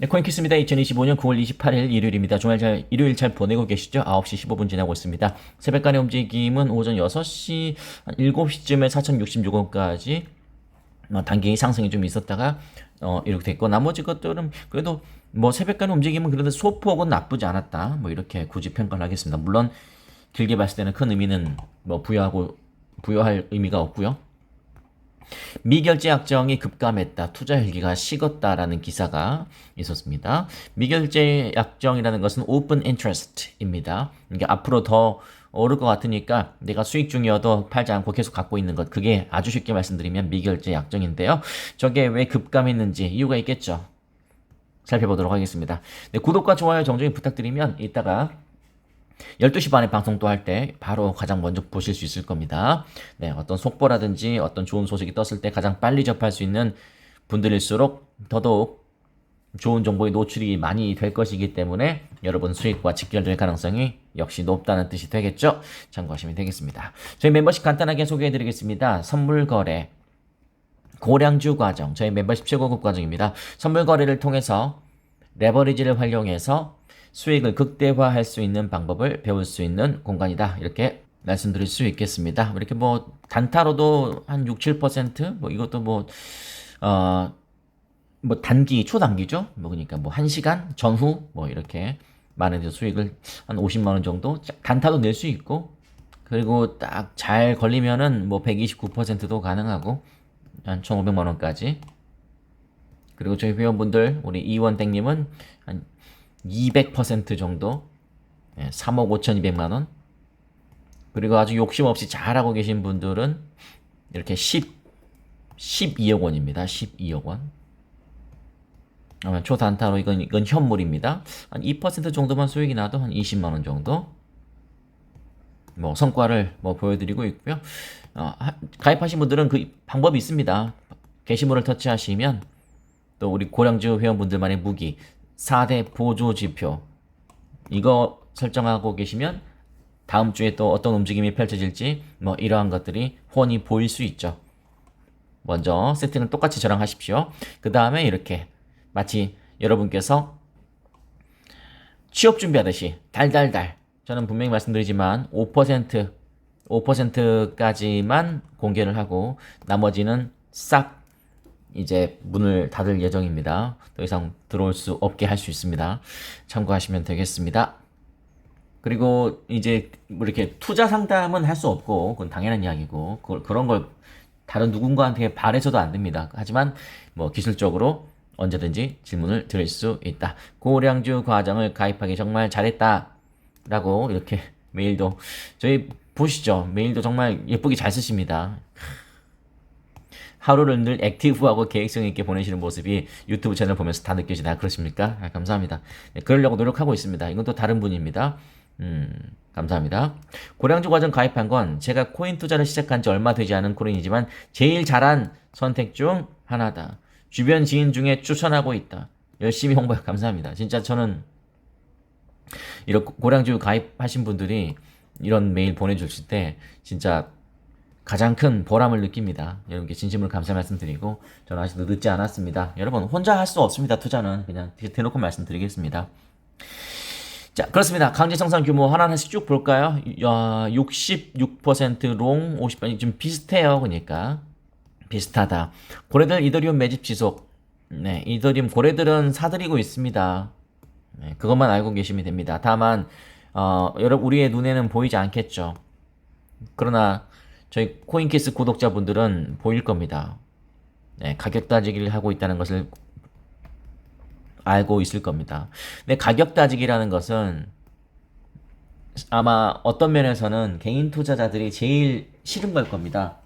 네, 코인키스입니다. 2025년 9월 28일 일요일입니다. 주말 잘, 일요일 잘 보내고 계시죠? 9시 15분 지나고 있습니다. 새벽간의 움직임은 오전 6시, 한 7시쯤에 4,066원까지 어, 단기 상승이 좀 있었다가 어, 이렇게 됐고 나머지 것들은 그래도 뭐 새벽간 움직임은 그래도 소폭은 나쁘지 않았다. 뭐 이렇게 굳이 평가를 하겠습니다. 물론 길게 봤을 때는 큰 의미는 뭐 부여하고 부여할 의미가 없고요. 미결제 약정이 급감했다. 투자 혈기가 식었다라는 기사가 있었습니다. 미결제 약정이라는 것은 open interest입니다. 이게 앞으로 더 오를 것 같으니까 내가 수익 중이어도 팔지 않고 계속 갖고 있는 것 그게 아주 쉽게 말씀드리면 미결제 약정인데요. 저게 왜 급감했는지 이유가 있겠죠. 살펴보도록 하겠습니다. 네, 구독과 좋아요 정정히 부탁드리면 이따가 12시 반에 방송 또 할 때 바로 가장 먼저 보실 수 있을 겁니다. 네, 어떤 속보라든지 어떤 좋은 소식이 떴을 때 가장 빨리 접할 수 있는 분들일수록 더더욱 좋은 정보에 노출이 많이 될 것이기 때문에 여러분 수익과 직결될 가능성이 역시 높다는 뜻이 되겠죠? 참고하시면 되겠습니다. 저희 멤버십 간단하게 소개해 드리겠습니다. 선물 거래, 고량주 과정, 저희 멤버십 최고급 과정입니다. 선물 거래를 통해서 레버리지를 활용해서 수익을 극대화할 수 있는 방법을 배울 수 있는 공간이다. 이렇게 말씀드릴 수 있겠습니다. 이렇게 뭐 단타로도 한 6, 7%뭐 이것도 뭐 어, 뭐 단기 초단기죠. 뭐 그러니까 뭐 1시간 전후 뭐 이렇게 많은 수익을 한 50만 원 정도 단타도 낼 수 있고 그리고 딱 잘 걸리면은 뭐 129%도 가능하고 한 1,500만 원까지 그리고 저희 회원분들 우리 이원땡님은 한 200% 정도 예, 3억 5,200만 원 그리고 아주 욕심 없이 잘하고 계신 분들은 이렇게 10 12억 원입니다. 12억 원. 초단타로 이건 이건 현물입니다. 한 2% 정도만 수익이 나도 한 20만 원 정도. 뭐 성과를 뭐 보여드리고 있고요. 어, 하- 가입하신 분들은 그 방법이 있습니다. 게시물을 터치하시면 또 우리 고량주 회원분들만의 무기 4대 보조 지표 이거 설정하고 계시면 다음 주에 또 어떤 움직임이 펼쳐질지 뭐 이러한 것들이 훤히 보일 수 있죠. 먼저 세팅은 똑같이 저랑 하십시오. 그 다음에 이렇게 마치 여러분께서 취업 준비하듯이 달달달 저는 분명히 말씀드리지만 5% 5%까지만 공개를 하고 나머지는 싹 이제 문을 닫을 예정입니다. 더 이상 들어올 수 없게 할 수 있습니다. 참고하시면 되겠습니다. 그리고 이제 뭐 이렇게 투자 상담은 할 수 없고 그건 당연한 이야기고 그걸, 그런 걸 다른 누군가한테 바래서도 안 됩니다. 하지만 뭐 기술적으로 언제든지 질문을 드릴 수 있다. 고량주 과정을 가입하기 정말 잘했다. 라고 이렇게 메일도 저희 보시죠. 메일도 정말 예쁘게 잘 쓰십니다. 하루를 늘 액티브하고 계획성 있게 보내시는 모습이 유튜브 채널 보면서 다 느껴지다. 그렇습니까? 아, 감사합니다. 네, 그러려고 노력하고 있습니다. 이건 또 다른 분입니다. 음, 감사합니다. 고량주 과정 가입한 건 제가 코인 투자를 시작한 지 얼마 되지 않은 코인이지만 제일 잘한 선택 중 하나다. 주변 지인 중에 추천하고 있다. 열심히 홍보해 감사합니다. 진짜 저는 이런 고량주 가입하신 분들이 이런 메일 보내주실 때 진짜 가장 큰 보람을 느낍니다. 여러분께 진심으로 감사 말씀드리고 저는 아직도 늦지 않았습니다. 여러분 혼자 할 수 없습니다. 투자는 그냥 대놓고 말씀드리겠습니다. 자 그렇습니다. 강제 청산 규모 하나하나씩 쭉 볼까요? 야, 66%롱 50%좀 비슷해요. 그러니까 비슷하다. 고래들 이더리움 매집 지속. 네, 이더리움 고래들은 사들이고 있습니다. 네, 그것만 알고 계시면 됩니다. 다만 어, 여러분 우리의 눈에는 보이지 않겠죠. 그러나 저희 코인키스 구독자분들은 보일 겁니다. 네, 가격 따지기를 하고 있다는 것을 알고 있을 겁니다. 근데 가격 따지기라는 것은 아마 어떤 면에서는 개인 투자자들이 제일 싫은 걸 겁니다.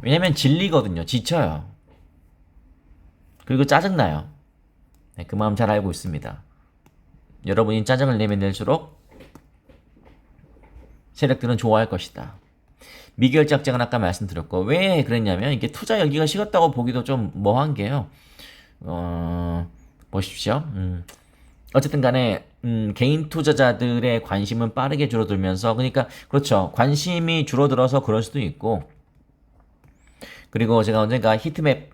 왜냐면 질리거든요. 지쳐요. 그리고 짜증나요. 네, 그 마음 잘 알고 있습니다. 여러분이 짜증을 내면 낼수록 세력들은 좋아할 것이다. 미결 작정은 아까 말씀드렸고 왜 그랬냐면 이게 투자 열기가 식었다고 보기도 좀 뭐한 게요. 어, 보십시오. 음, 어쨌든 간에 음, 개인 투자자들의 관심은 빠르게 줄어들면서 그러니까 그렇죠. 관심이 줄어들어서 그럴 수도 있고 그리고 제가 언젠가 히트맵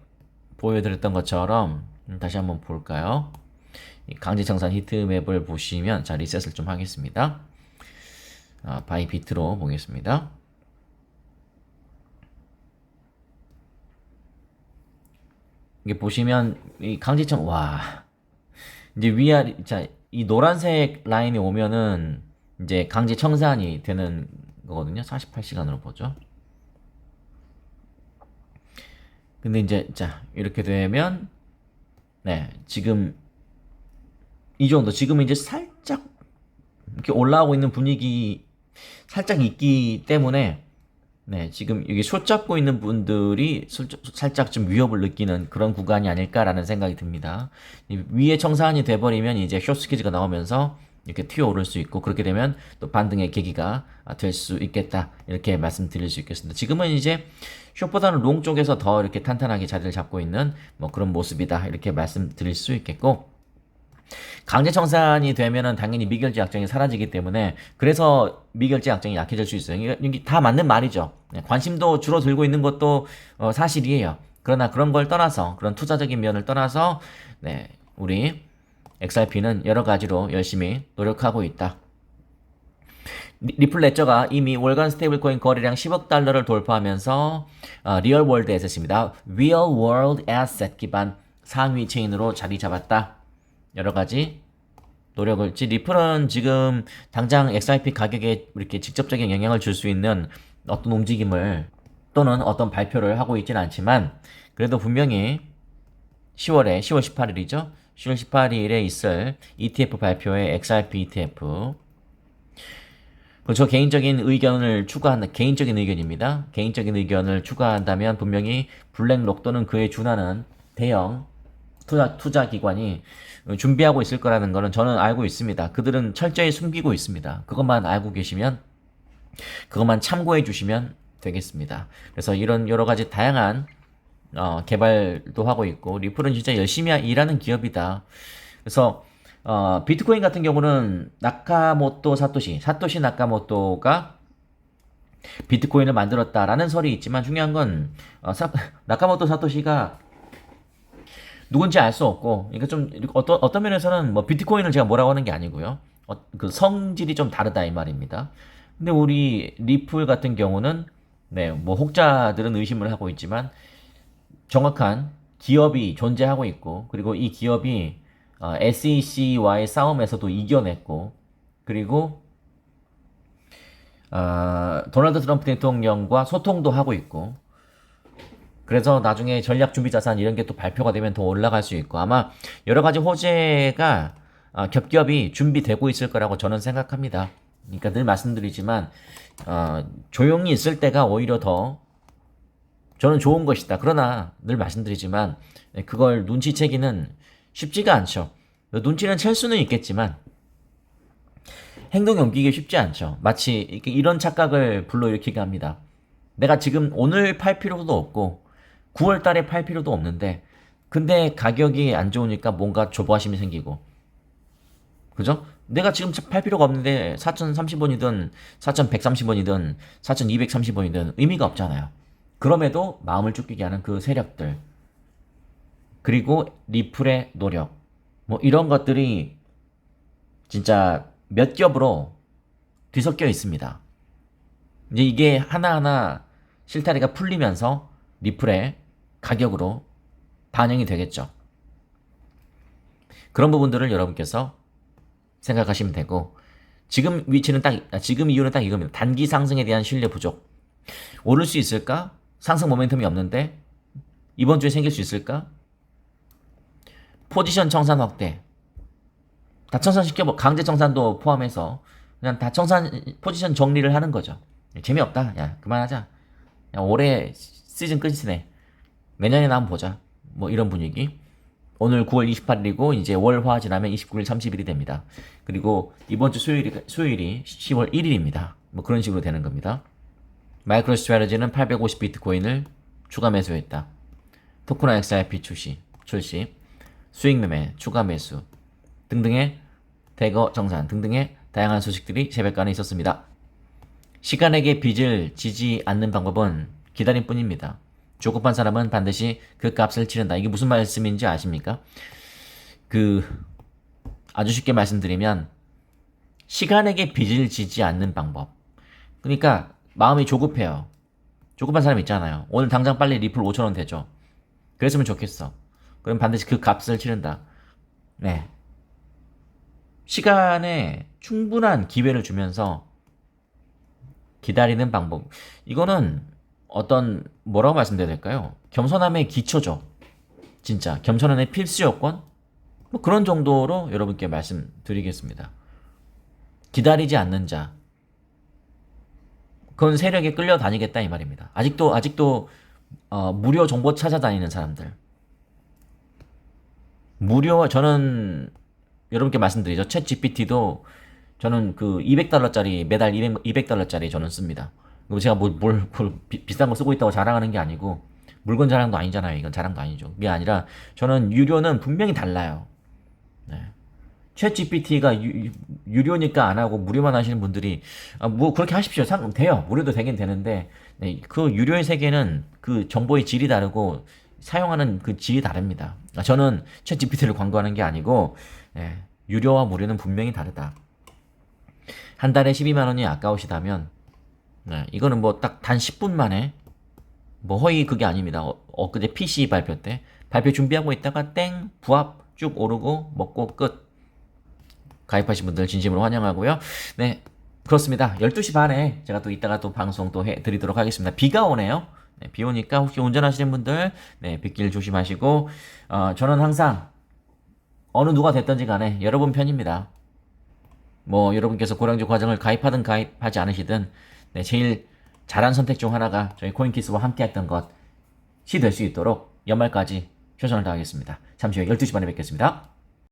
보여드렸던 것처럼 음, 다시 한번 볼까요? 이 강제청산 히트맵을 보시면 자 리셋을 좀 하겠습니다. 아, 바이 비트로 보겠습니다. 이게 보시면 이 강제청 와 이제 위아래 자이 노란색 라인이 오면은 이제 강제 청산이 되는 거거든요. 48시간으로 보죠. 근데 이제 자 이렇게 되면 네 지금 이 정도 지금 이제 살짝 이렇게 올라오고 있는 분위기 살짝 있기 때문에 네 지금 여기 숏 잡고 있는 분들이 슬- 살짝 좀 위협을 느끼는 그런 구간이 아닐까라는 생각이 듭니다. 이 위에 청산이 돼버리면 이제 숏 스키즈가 나오면서 이렇게 튀어오를 수 있고 그렇게 되면 또 반등의 계기가 될 수 있겠다 이렇게 말씀드릴 수 있겠습니다. 지금은 이제 숏보다는 롱 쪽에서 더 이렇게 탄탄하게 자리를 잡고 있는 뭐 그런 모습이다 이렇게 말씀드릴 수 있겠고 강제 청산이 되면은 당연히 미결제 약정이 사라지기 때문에 그래서 미결제 약정이 약해질 수 있어요. 이게, 다 맞는 말이죠. 네, 관심도 줄어들고 있는 것도 어, 사실이에요. 그러나 그런 걸 떠나서 그런 투자적인 면을 떠나서 네, 우리 XRP는 여러 가지로 열심히 노력하고 있다. 리- 리플 레저가 이미 월간 스테이블 코인 거래량 10억 달러를 돌파하면서 어, 리얼 월드 에셋입니다. 리얼 월드 에셋 기반 상위 체인으로 자리 잡았다. 여러 가지 노력을 지 리플은 지금 당장 XRP 가격에 이렇게 직접적인 영향을 줄 수 있는 어떤 움직임을 또는 어떤 발표를 하고 있지는 않지만 그래도 분명히 10월에 10월 18일이죠. 10월 18일에 있을 ETF 발표의 XRP ETF 그저 개인적인 의견을 추가한다. 개인적인 의견입니다. 개인적인 의견을 추가한다면 분명히 블랙록 또는 그에 준하는 대형 투자, 투자 기관이 준비하고 있을 거라는 거는 저는 알고 있습니다. 그들은 철저히 숨기고 있습니다. 그것만 알고 계시면, 그것만 참고해 주시면 되겠습니다. 그래서 이런 여러 가지 다양한 어, 개발도 하고 있고, 리플은 진짜 열심히 일하는 기업이다. 그래서 어, 비트코인 같은 경우는 나카모토 사토시, 사토시 나카모토가 비트코인을 만들었다라는 설이 있지만 중요한 건 어, 사, 나카모토 사토시가 누군지 알 수 없고, 그러니까 좀 어떤 어떤 면에서는 뭐 비트코인을 제가 뭐라고 하는 게 아니고요. 어, 그 성질이 좀 다르다 이 말입니다. 근데 우리 리플 같은 경우는 네, 뭐 혹자들은 의심을 하고 있지만 정확한 기업이 존재하고 있고, 그리고 이 기업이 어, SEC와의 싸움에서도 이겨냈고, 그리고 어, 도널드 트럼프 대통령과 소통도 하고 있고, 그래서 나중에 전략 준비 자산 이런 게 또 발표가 되면 더 올라갈 수 있고 아마 여러 가지 호재가 어, 겹겹이 준비되고 있을 거라고 저는 생각합니다. 그러니까 늘 말씀드리지만 어, 조용히 있을 때가 오히려 더 저는 좋은 것이다. 그러나 늘 말씀드리지만 그걸 눈치채기는 쉽지가 않죠. 눈치는 챌 수는 있겠지만 행동에 옮기기 쉽지 않죠. 마치 이런 착각을 불러일으키게 합니다. 내가 지금 오늘 팔 필요도 없고 9월 달에 팔 필요도 없는데 근데 가격이 안 좋으니까 뭔가 조바심이 생기고 그죠? 내가 지금 팔 필요가 없는데 4,030원이든 4,130원이든 4,230원이든 의미가 없잖아요. 그럼에도 마음을 쫓기게 하는 그 세력들 그리고 리플의 노력 뭐 이런 것들이 진짜 몇 겹으로 뒤섞여 있습니다. 이제 이게 하나하나 실타래가 풀리면서 리플의 가격으로 반영이 되겠죠. 그런 부분들을 여러분께서 생각하시면 되고 지금 위치는 딱 아, 지금 이유는 딱 이겁니다. 단기 상승에 대한 신뢰 부족. 오를 수 있을까? 상승 모멘텀이 없는데 이번 주에 생길 수 있을까? 포지션 청산 확대. 다 청산 시켜 강제 청산도 포함해서 그냥 다 청산 포지션 정리를 하는 거죠. 재미없다. 야 그만하자. 야, 올해 시즌 끝이네. 내년에 한번 보자. 뭐 이런 분위기. 오늘 9월 28일이고 이제 월화 지나면 29일, 30일이 됩니다. 그리고 이번 주 수요일이 수요일이 10월 1일입니다. 뭐 그런 식으로 되는 겁니다. 마이크로 스트레지는 850 비트코인을 추가 매수했다. 토크나 XRP 출시, 출시, 수익 매매, 추가 매수 등등의 대거 정산 등등의 다양한 소식들이 새벽간에 있었습니다. 시간에게 빚을 지지 않는 방법은 기다림 뿐입니다. 조급한 사람은 반드시 그 값을 치른다. 이게 무슨 말씀인지 아십니까? 그 아주 쉽게 말씀드리면 시간에게 빚을 지지 않는 방법. 그러니까 마음이 조급해요. 조급한 사람 있잖아요. 오늘 당장 빨리 리플 5천원 되죠. 그랬으면 좋겠어. 그럼 반드시 그 값을 치른다. 네. 시간에 충분한 기회를 주면서 기다리는 방법. 이거는 어떤 뭐라고 말씀드려야 될까요? 겸손함의 기초죠. 진짜 겸손함의 필수 요건. 뭐 그런 정도로 여러분께 말씀드리겠습니다. 기다리지 않는 자. 그건 세력에 끌려다니겠다 이 말입니다. 아직도 아직도 어, 무료 정보 찾아다니는 사람들. 무료 저는 여러분께 말씀드리죠. 챗 GPT도 저는 그 200달러짜리 매달 200달러짜리 저는 씁니다. 제가 뭘, 뭘, 뭘 비, 비싼 거 쓰고 있다고 자랑하는 게 아니고 물건 자랑도 아니잖아요. 이건 자랑도 아니죠. 그게 아니라 저는 유료는 분명히 달라요. 네. 챗 GPT가 유, 유료니까 안 하고 무료만 하시는 분들이 아, 뭐 그렇게 하십시오. 상 돼요. 무료도 되긴 되는데 네, 그 유료의 세계는 그 정보의 질이 다르고 사용하는 그 질이 다릅니다. 아, 저는 챗 GPT를 광고하는 게 아니고 네, 유료와 무료는 분명히 다르다. 한 달에 12만 원이 아까우시다면 네, 이거는 뭐 딱 단 10분 만에 뭐 허위 그게 아닙니다. 어, 엊그제 PC 발표 때 발표 준비하고 있다가 땡 부합 쭉 오르고 먹고 끝. 가입하신 분들 진심으로 환영하고요. 네, 그렇습니다. 12시 반에 제가 또 이따가 또 방송 또 해드리도록 하겠습니다. 비가 오네요. 네, 비 오니까 혹시 운전하시는 분들, 네, 빗길 조심하시고, 어, 저는 항상 어느 누가 됐든지 간에 여러분 편입니다. 뭐, 여러분께서 고량주 과정을 가입하든 가입하지 않으시든, 네, 제일 잘한 선택 중 하나가 저희 코인키스와 함께 했던 것이 될 수 있도록 연말까지 최선을 다하겠습니다. 잠시 후 12시 반에 뵙겠습니다.